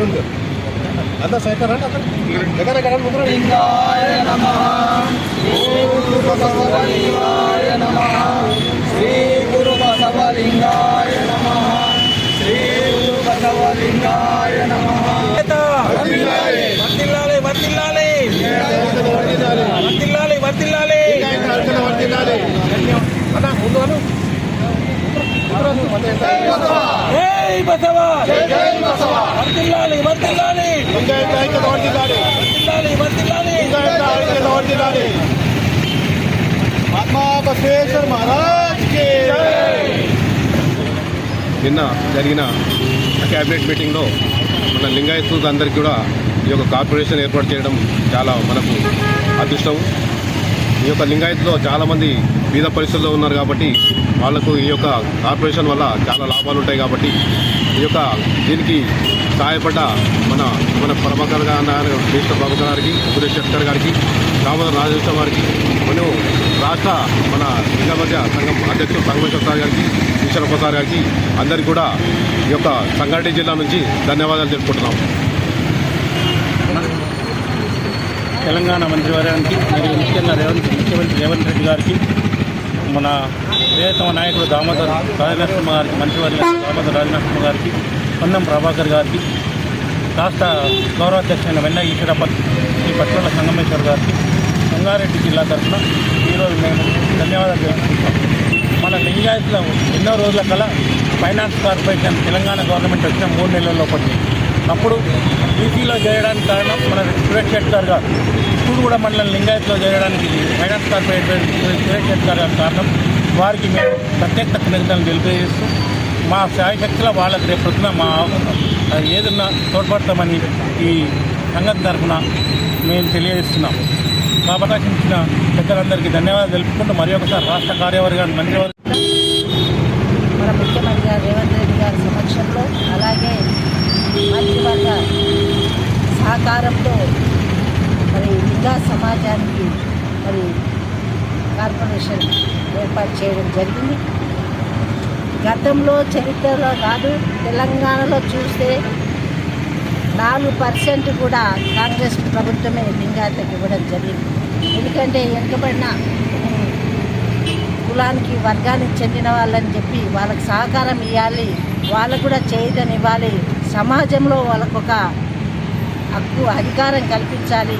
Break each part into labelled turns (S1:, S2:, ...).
S1: అంతా సైకర్ అంటే అక్కడ దగ్గర దగ్గర
S2: నమః. శ్రీ గురు బసవలింగాయ నమః. శ్రీ గురు బసవలింగాయ నమః.
S1: ముందు అను.
S2: జై బసవ! జై బసవ! వర్ధిల్లాలి వర్ధిల్లాలి వర్ధిల్లాలి వర్ధిల్లాలి
S1: మహాత్మా బసవేశ్వర్ మహారాజ్కి
S3: నిన్న జరిగిన క్యాబినెట్ మీటింగ్లో మన లింగాయత్ అందరికీ కూడా ఈ యొక్క కార్పొరేషన్ ఏర్పాటు చేయడం చాలా మనకు అదృష్టం. ఈ యొక్క లింగాయత్లో చాలామంది బీద పరిస్థితుల్లో ఉన్నారు కాబట్టి వాళ్ళకు ఈ యొక్క కార్పొరేషన్ వల్ల చాలా లాభాలు ఉంటాయి కాబట్టి ఈ యొక్క దీనికి సహాయపడ్డ మన మన ప్రభాకర్ గారి మినిస్టర్ ప్రభాకర్ గారికి సురేష్ శెట్కర్ గారికి దామోదర్ రాజేశ్వర గారికి మనం రాష్ట్ర మన లింగమధ్య సంఘం అధ్యక్షుడు సంగమేశ్వర సార్ గారికి ఈశ్వర ప్రసాద్ గారికి అందరికీ కూడా ఈ యొక్క సంగారెడ్డి జిల్లా నుంచి ధన్యవాదాలు తెలుపుకుంటున్నాం.
S4: తెలంగాణ మంత్రివర్గానికి మరియు ముఖ్యంగా రేవంత్ ముఖ్యమంత్రి రేవంత్ రెడ్డి గారికి మన ప్రియతమ నాయకుడు దామోదర్ రాజనరసింహ గారికి మంత్రివర్గ దామోదర్ రాజనరసింహ గారికి పొన్నం ప్రభాకర్ గారికి రాష్ట్ర గౌరవాధ్యక్షులైన వెన్న ఈశ్వరపతి శ్రీ పట్ల సంగమేశ్వర్ గారికి సంగారెడ్డి జిల్లా తరఫున ఈరోజు మేము ధన్యవాదాలు తెలుపుకుంటాం మన లింగాయత్లో ఎన్నో రోజుల కల ఫైనాన్స్ కార్పొరేషన్ తెలంగాణ గవర్నమెంట్ వచ్చిన మూడు నెలల్లో పడింది అప్పుడు బీపీలో చేయడానికి కారణం మన సురేష్ శెట్కర్ గారు. ఇప్పుడు కూడా మనల్ని లింగాయత్లో చేయడానికి ఫైనాన్స్ కార్పొరేటర్ సురేష్ శెట్కర్ గారు కారణం. వారికి మేము ప్రత్యేక కృతజ్ఞతలు తెలియజేస్తూ మా శాయశక్తిలో వాళ్ళకి రేపొద్దున మా ఏదన్నా తోడ్పడతామని ఈ సంఘం తరఫున మేము తెలియజేస్తున్నాం. కాబట్టి ఇచ్చిన పెద్దలందరికీ ధన్యవాదాలు తెలుపుకుంటూ మరి ఒకసారి రాష్ట్ర కార్యవర్గాన్ని మంత్రివర్గ
S5: మన ముఖ్యమంత్రి గారు రేవంత్ రెడ్డి గారి సమక్షంలో అలాగే మంత్రివర్గ సహకారంతో మరి ఇంకా సమాజానికి మరి కార్పొరేషన్ ఏర్పాటు చేయడం జరిగింది. గతంలో చరిత్రలో కాదు తెలంగాణలో చూస్తే నాలుగు పర్సెంట్ కూడా కాంగ్రెస్ ప్రభుత్వమే లింగాయతకి ఇవ్వడం జరిగింది. ఎందుకంటే వెనుకబడిన కులానికి వర్గానికి చెందిన వాళ్ళని చెప్పి వాళ్ళకి సహకారం ఇవ్వాలి వాళ్ళకు కూడా చేయదనివ్వాలి సమాజంలో వాళ్ళకు ఒక హక్కు అధికారం కల్పించాలి.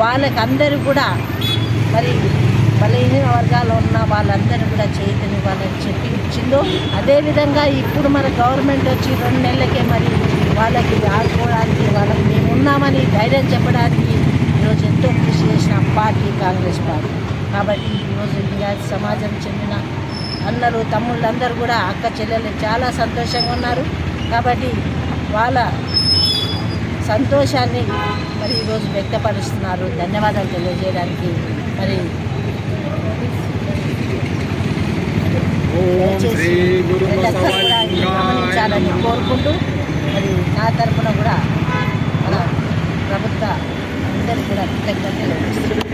S5: వాళ్ళకి అందరూ కూడా మరి బలహీన వర్గాలు ఉన్న వాళ్ళందరూ కూడా చేయదనివ్వాలని చెప్పి ఇచ్చిందో. అదేవిధంగా ఇప్పుడు మన గవర్నమెంట్ వచ్చి రెండు నెలలకే మరి వాళ్ళకి ఆడుకోవడానికి వాళ్ళకి మేము ఉన్నామని ధైర్యం చెప్పడానికి ఈరోజు ఎంతో కృషి చేసిన పార్టీ కాంగ్రెస్ పార్టీ. కాబట్టి ఈరోజు ఇంకా సమాజం చెందిన అన్నలు తమ్ముళ్ళందరూ కూడా అక్క చెల్లెలు చాలా సంతోషంగా ఉన్నారు. కాబట్టి వాళ్ళ సంతోషాన్ని మరి ఈరోజు వ్యక్తపరుస్తున్నారు. ధన్యవాదాలు తెలియజేయడానికి. మరి గమనించాలని కోరుకుంటూ మరి నా తరఫున కూడా మన ప్రభుత్వ అందరికీ కూడా కృతజ్ఞతలు